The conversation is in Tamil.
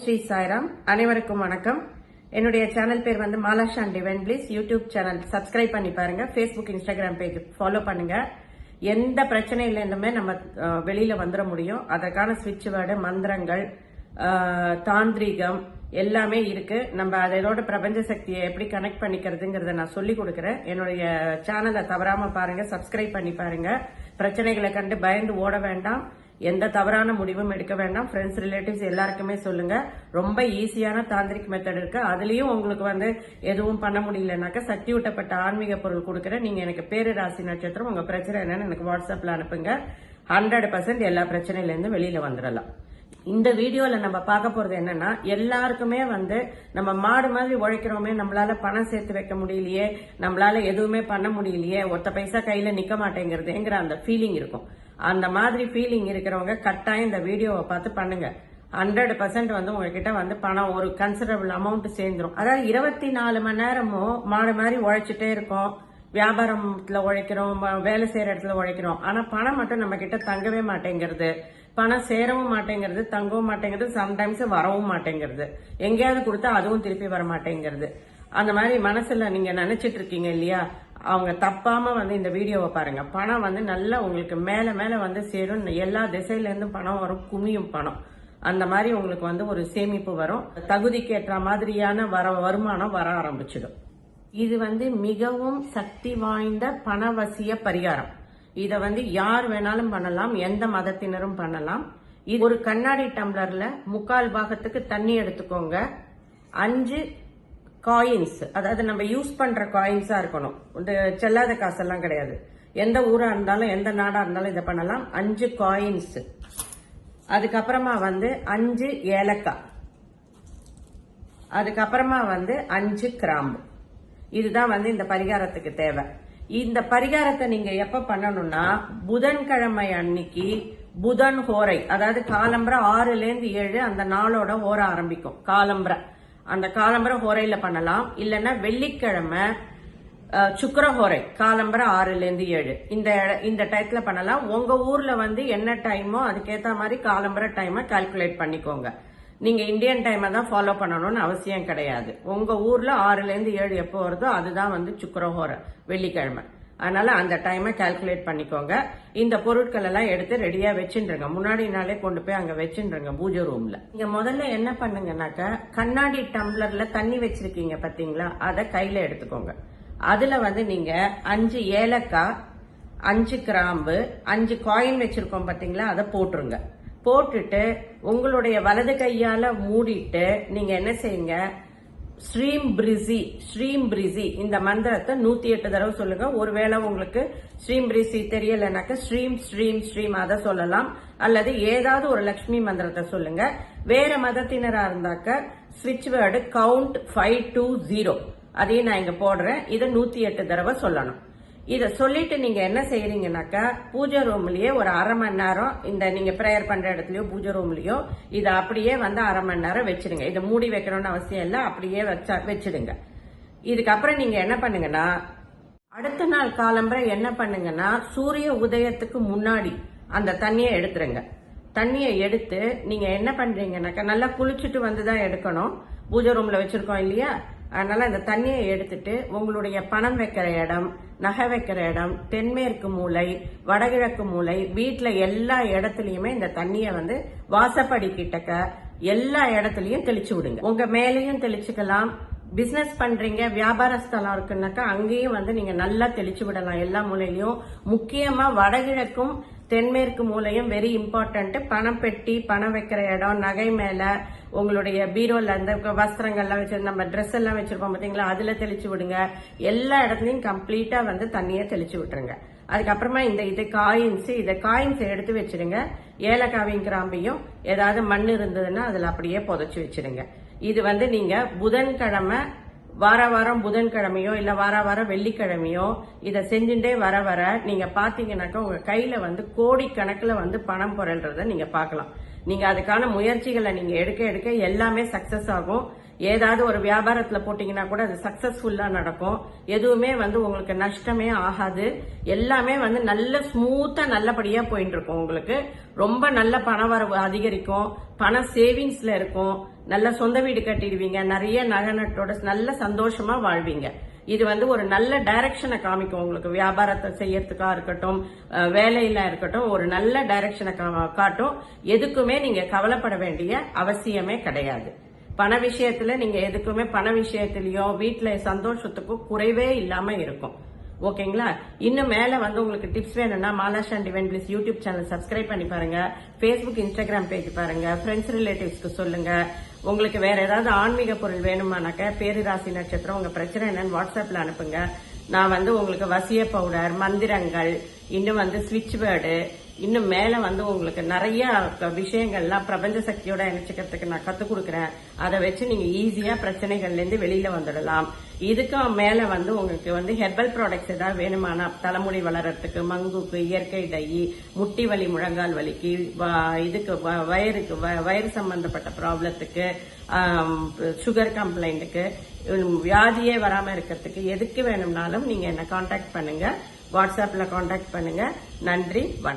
ஸ்ரீ சாய்ராம் அனைவருக்கும் வணக்கம். என்னுடைய சேனல் பேர் வந்து Malashan Divine. Please YouTube channel subscribe பண்ணி பாருங்க. ஃபேஸ்புக் இன்ஸ்டாகிராம் பேஜ் ஃபாலோ பண்ணுங்க. எந்த பிரச்சனை இல்லைன்னுமே நம்ம வெளியில வந்துட முடியும். அதற்கான சுவிட்ச் வேர்டு மந்திரங்கள் தாந்திரிகம் எல்லாமே இருக்கு. நம்ம அதோட பிரபஞ்ச சக்தியை எப்படி கனெக்ட் பண்ணிக்கிறதுங்கிறத நான் சொல்லி கொடுக்குறேன். என்னுடைய சேனலை தவறாம பாருங்க சப்ஸ்கிரைப் பண்ணி பாருங்க. பிரச்சனைகளை கண்டு பயந்து ஓட வேண்டாம். எந்த தவறான முடிவும் எடுக்க வேண்டாம். ஃப்ரெண்ட்ஸ் ரிலேட்டிவ்ஸ் எல்லாருக்குமே சொல்லுங்க. ரொம்ப ஈஸியான தாந்திரிக் மெத்தட் இருக்கு. அதுலயும் உங்களுக்கு வந்து எதுவும் பண்ண முடியலனாக்கா சக்தி ஊட்டப்பட்ட ஆன்மீக பொருள் கொடுக்குறேன். நீங்க எனக்கு பேரு ராசி நட்சத்திரம் உங்க பிரச்சனை என்னன்னு எனக்கு வாட்ஸ்அப்ல அனுப்புங்க. ஹண்ட்ரட் பர்சன்ட் எல்லா பிரச்சனையிலேருந்து வெளியில வந்துடலாம் இந்த வீடியோல நம்ம பார்க்க போறது என்னன்னா எல்லாருக்குமே வந்து நம்ம மாடு மாதிரி உழைக்கிறோமே நம்மளால பணம் சேர்த்து வைக்க முடியலையே நம்மளால எதுவுமே பண்ண முடியலையே ஒத்த பைசா கையில நிக்க மாட்டேங்கிறதுங்கிற அந்த ஃபீலிங் இருக்கும். அந்த மாதிரி ஃபீலிங் இருக்கிறவங்க கட்டாயம் இந்த வீடியோவை பார்த்து பண்ணுங்க. ஹண்ட்ரட் பர்சன்ட் வந்து உங்ககிட்ட வந்து பணம் ஒரு கன்சிடரபிள் அமௌண்ட் சேர்ந்துரும். அதாவது இருபத்தி நாலு மணி நேரமும் மாடு மாதிரி உழைச்சிட்டே இருக்கோம். வியாபாரத்துல உழைக்கிறோம் வேலை செய்யற இடத்துல உழைக்கிறோம். ஆனா பணம் மட்டும் நம்ம கிட்ட தங்கவே மாட்டேங்கிறது. பணம் சேரவும் மாட்டேங்கிறது தங்கவும் மாட்டேங்கிறது சம்டைம்ஸ் வரவும் மாட்டேங்கிறது. எங்கேயாவது கொடுத்தா அதுவும் திருப்பி வர மாட்டேங்கிறது அந்த மாதிரி மனசுல நீங்க நினைச்சிட்டு இருக்கீங்க இல்லையா? அவங்க தப்பாம வந்து இந்த வீடியோவை பாருங்க. பணம் வந்து நல்லா உங்களுக்கு மேல மேல வந்து சேரும். எல்லா திசையிலேருந்தும் பணம் வரும் குமியும் பணம். அந்த மாதிரி உங்களுக்கு வந்து ஒரு சேமிப்பு வரும். தகுதிக்கு ஏற்ற மாதிரியான வர வருமானம் வர ஆரம்பிச்சிடும். இது வந்து மிகவும் சக்தி வாய்ந்த பணவசிய பரிகாரம். இத வந்து யார் வேணாலும் பண்ணலாம் எந்த மதத்தினரும் பண்ணலாம். இது ஒரு கண்ணாடி டம்ளர்ல முக்கால் பாகத்துக்கு தண்ணி எடுத்துக்கோங்க. அஞ்சு காயின்ஸ் அதாவது நம்ம யூஸ் பண்ற காயின்ஸா இருக்கணும். இந்த செல்லாத காசெல்லாம் கிடையாது. எந்த ஊரா இருந்தாலும் எந்த நாடா இருந்தாலும் இதை பண்ணலாம். அஞ்சு காயின்ஸ் அதுக்கப்புறமா வந்து அஞ்சு ஏலக்காய். அதுக்கப்புறமா வந்து அஞ்சு கிராம்பு. இதுதான் வந்து இந்த பரிகாரத்துக்கு தேவை. இந்த பரிகாரத்தை நீங்க எப்ப பண்ணணும்னா புதன்கிழமை அன்னைக்கு புதன் ஹோரை அதாவது காலம்பரை ஆறுல இருந்து ஏழு அந்த நாளோட ஹோர ஆரம்பிக்கும். காலம்பரை. அந்த காலம்பர ஹோரையில பண்ணலாம். இல்லைன்னா வெள்ளிக்கிழமை சுக்கர ஹோரை காலம்பரை ஆறுல இருந்து ஏழு. இந்த இந்த டயத்துல பண்ணலாம். உங்க ஊர்ல வந்து என்ன டைமோ அதுக்கேத்த மாதிரி காலம்பர டைமை கால்குலேட் பண்ணிக்கோங்க. நீங்க இந்தியன் டைமை தான் ஃபாலோ பண்ணணும்னு அவசியம் கிடையாது. உங்க ஊர்ல ஆறுல இருந்து ஏழு எப்போ வருதோ அதுதான் வந்து சுக்கிரஹோரை வெள்ளிக்கிழமை. அதனால அந்த டைமை கால்குலேட் பண்ணிக்கோங்க. இந்த பொருட்கள் எல்லாம் எடுத்து ரெடியா வச்சுருங்க முன்னாடி நாளே கொண்டு போய் அங்க வச்சுருங்க பூஜை ரூம்ல நீங்க முதல்ல என்ன பண்ணுங்கனாக்கா கண்ணாடி டம்ளர்ல தண்ணி வச்சிருக்கீங்க பாத்தீங்களா? அதை கையில எடுத்துக்கோங்க. அதுல வந்து நீங்க அஞ்சு ஏலக்காய் அஞ்சு கிராம்பு அஞ்சு காயின் வச்சிருக்கோம் பாத்தீங்களா? அதை போட்டுருங்க. போட்டுட்டு உங்களுடைய வலது கையால மூடிட்டு நீங்க என்ன செய்யுங்க? ஸ்ரீம் பிரிசி ஸ்ரீம் பிரிசி. இந்த மந்திரத்தை நூத்தி எட்டு தடவை சொல்லுங்க. ஒருவேளை உங்களுக்கு ஸ்ரீம் பிரிசி தெரியலனாக்க ஸ்ரீம் ஸ்ரீம் ஸ்ரீம் அதை சொல்லலாம். அல்லது ஏதாவது ஒரு லக்ஷ்மி மந்திரத்தை சொல்லுங்க. வேற மதத்தினரா இருந்தாக்க ஸ்விட்ச் word count five two zero அதையும் நான் இங்க போடுறேன். இதை நூத்தி எட்டு தடவை சொல்லணும். இதை சொல்லிட்டு நீங்க என்ன செய்யறீங்கன்னாக்கா பூஜை ரூம்லயே ஒரு அரை மணி நேரம் இந்த நீங்க ப்ரேயர் பண்ற இடத்துலயோ பூஜை ரூம்லயோ இதை அப்படியே வந்து அரை மணி நேரம் வச்சிடுங்க. இதை மூடி வைக்கணும்னு அவசியம் இல்லை அப்படியே வச்சா வச்சிடுங்க. இதுக்கப்புறம் நீங்க என்ன பண்ணுங்கன்னா அடுத்த நாள் காலம்பரை என்ன பண்ணுங்கன்னா சூரிய உதயத்துக்கு முன்னாடி அந்த தண்ணியை எடுத்துருங்க. தண்ணியை எடுத்து நீங்க என்ன பண்றீங்கன்னாக்கா நல்லா குளிச்சுட்டு வந்து தான் எடுக்கணும். பூஜை ரூம்ல வச்சிருக்கோம் இல்லையா? அதனால இந்த தண்ணியை எடுத்துட்டு உங்களுடைய பணம் வைக்கிற இடம் நகை வைக்கிற இடம் தென்மேற்கு மூலை வடகிழக்கு மூலை வீட்டில் எல்லா இடத்துலையுமே இந்த தண்ணியை வந்து வாசப்படி கிட்டக்க எல்லா இடத்துலையும் தெளிச்சு விடுங்க. உங்க மேலேயும் தெளிச்சுக்கலாம். பிசினஸ் பண்றீங்க வியாபார ஸ்தலம் இருக்குன்னாக்கா அங்கேயும் வந்து நீங்க நல்லா தெளிச்சு விடலாம். எல்லா மூலையிலையும். முக்கியமா வடகிழக்கும் தென்மேற்கு மூலையும் வெரி இம்பார்ட்டன்ட்டு பணம் பெட்டி பணம் வைக்கிற இடம் நகை மேலே உங்களுடைய பீரோல அந்த வஸ்திரங்கள்லாம் வச்சு நம்ம ட்ரெஸ் எல்லாம் வச்சிருப்போம் பார்த்தீங்களா அதில் தெளிச்சு விடுங்க. எல்லா இடத்துலையும் கம்ப்ளீட்டாக வந்து தண்ணியை தெளிச்சு விட்டுருங்க. அதுக்கப்புறமா இந்த இது காயின்ஸ் இதை காயின்ஸ் எடுத்து வச்சிடுங்க ஏலக்காவையும் கிராம்பையும் ஏதாவது மண் இருந்ததுன்னா அதில் அப்படியே புதைச்சி வச்சிடுங்க இது வந்து நீங்கள் புதன்கிழமை வார வாரம் புதன்கிழமையோ இல்ல வார வாரம் வெள்ளிக்கிழமையோ இதை செஞ்சுட்டே வர வர நீங்க பார்த்தீங்கன்னாக்கா உங்க கையில வந்து கோடிக்கணக்கில் வந்து பணம் புரள்றத நீங்க பார்க்கலாம் நீங்க அதுக்கான முயற்சிகளை நீங்க எடுக்க எடுக்க எல்லாமே சக்சஸ் ஆகும். ஏதாவது ஒரு வியாபாரத்துல போட்டீங்கன்னா கூட அது சக்சஸ்ஃபுல்லா நடக்கும். எதுவுமே வந்து உங்களுக்கு நஷ்டமே ஆகாது. எல்லாமே வந்து நல்ல ஸ்மூத்தா நல்லபடியா போயிட்டு இருக்கும் உங்களுக்கு. ரொம்ப நல்ல பண வரவு அதிகரிக்கும். பண சேவிங்ஸ்ல இருக்கும். நல்ல சொந்த வீடு கட்டிடுவீங்க. நிறைய நகை நட்டோட நல்ல சந்தோஷமா வாழ்வீங்க. இது வந்து ஒரு நல்ல டைரக்ஷனை காமிக்கும் உங்களுக்கு. வியாபாரத்தை செய்யறதுக்கா இருக்கட்டும் வேலையில இருக்கட்டும் ஒரு நல்ல டைரக்ஷனை காட்டும். எதுக்குமே நீங்க கவலைப்பட வேண்டிய அவசியமே கிடையாது. பண விஷயத்துல நீங்க எதுக்குமே பண விஷயத்திலயோ வீட்டுல சந்தோஷத்துக்கும் குறைவே இல்லாம இருக்கும். ஓகேங்களா? இன்னும் மேல வந்து உங்களுக்கு டிப்ஸ் வேணும்னா Malash and Divine please YouTube channel subscribe பண்ணி பாருங்க. ஃபேஸ்புக் இன்ஸ்டாகிராம் பேஜ் பாருங்க. ஃப்ரெண்ட்ஸ் ரிலேட்டிவ்ஸ்க்கு சொல்லுங்க. உங்களுக்கு வேற ஏதாவது ஆன்மீக பொருள் வேணுமானாக்க பேரிராசி நட்சத்திரம் உங்க பிரச்சனை என்னன்னு வாட்ஸ்அப்ல அனுப்புங்க. நான் வந்து உங்களுக்கு வசிய பவுடர் மந்திரங்கள் இன்னும் வந்து ஸ்விட்ச் பேர்டு இன்னும் மேல வந்து உங்களுக்கு நிறைய விஷயங்கள்லாம் பிரபஞ்ச சக்தியோட இணைச்சிக்கிறதுக்கு நான் கத்துக் கொடுக்குறேன். அதை வச்சு நீங்க ஈஸியா பிரச்சனைகள்ல இருந்து வெளியில வந்துடலாம். இதுக்கும் மேல வந்து உங்களுக்கு வந்து ஹெர்பல் ப்ராடக்ட்ஸ் ஏதாவது வேணுமானா தலைமுடி வளர்றதுக்கு மங்குக்கு இயற்கை டை முட்டி வலி முழங்கால் வலிக்கு இதுக்கு வ- வயிறுக்கு வ- வயிறு சம்பந்தப்பட்ட ப்ராப்ளத்துக்கு சுகர் கம்ப்ளைண்ட்டுக்கு வியாதியே வராம இருக்கிறதுக்கு எதுக்கு வேணும்னாலும் நீங்க என்ன காண்டாக்ட் பண்ணுங்க. வாட்ஸ்அப்ல கான்டாக்ட் பண்ணுங்க. நன்றி வணக்கம்.